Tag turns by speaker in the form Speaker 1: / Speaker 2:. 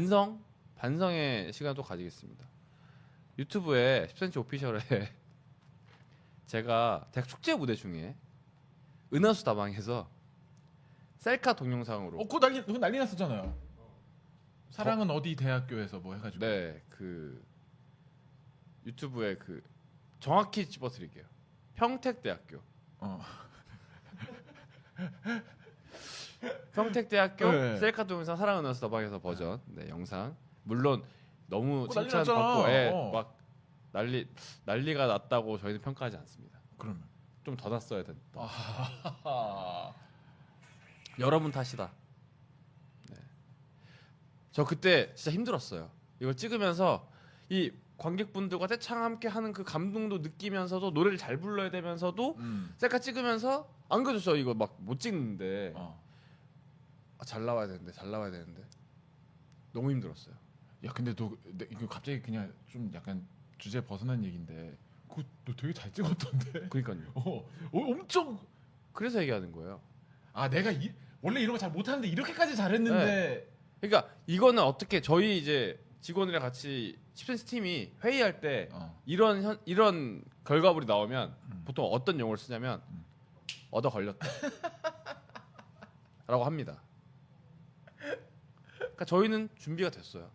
Speaker 1: 반성 반성의 시간도 가지겠습니다. 유튜브에 10cm 오피셜에 제가 대학 축제 무대 중에 은하수 다방에서 셀카 동영상으로
Speaker 2: 어, 그거 난리 그거 난리 났었잖아요. 사랑은 어 디 대학교에서 뭐 해가지고.
Speaker 1: 네 그 유튜브에 그 정확히 집어드릴게요. 평택대학교
Speaker 2: 어.
Speaker 1: 평택대학교
Speaker 2: 네.
Speaker 1: 셀카 동영상 사랑 은하수 다방에서 버전 네 영상 물론 너무
Speaker 2: 그거 난리
Speaker 1: 칭찬
Speaker 2: 났잖아.
Speaker 1: 받고 예,
Speaker 2: 어.
Speaker 1: 막 난리 난리가 났다고 저희는 평가하지 않습니다.
Speaker 2: 그러면.
Speaker 1: 좀 더 났어야 된다.
Speaker 2: 아.
Speaker 1: 여러분 탓이다. 네. 저 그때 진짜 힘들었어요. 이걸 찍으면서 이 관객분들과 떼창 함께 하는 그 감동도 느끼면서도 노래를 잘 불러야 되면서도
Speaker 2: 음.
Speaker 1: 셀카 찍으면서 안 그래도 저 이거 막 못 찍는데
Speaker 2: 어.
Speaker 1: 아, 잘 나와야 되는데 잘 나와야 되는데 너무 힘들었어요.
Speaker 2: 야 근데 너 내- 이거 갑자기 그냥 좀 약간 주제 벗어난 얘긴데 그거 너 되게 잘 찍었던데.
Speaker 1: 그러니까요.
Speaker 2: 어, 어 엄청
Speaker 1: 그래서 얘기하는 거예요.
Speaker 2: 아 내가 이, 원래 이런 거 잘 못하는데 이렇게까지 잘했는데
Speaker 1: 그러니까 이거는 어떻게 저희 이제 직원이랑 같이 10cm 팀이 회의할 때
Speaker 2: 어.
Speaker 1: 이런 현, 이런 결과물이 나오면
Speaker 2: 음.
Speaker 1: 보통 어떤 용어를 쓰냐면
Speaker 2: 음.
Speaker 1: 얻어 걸렸다 라고 합니다. 그러니까 저희는 준비가 됐어요.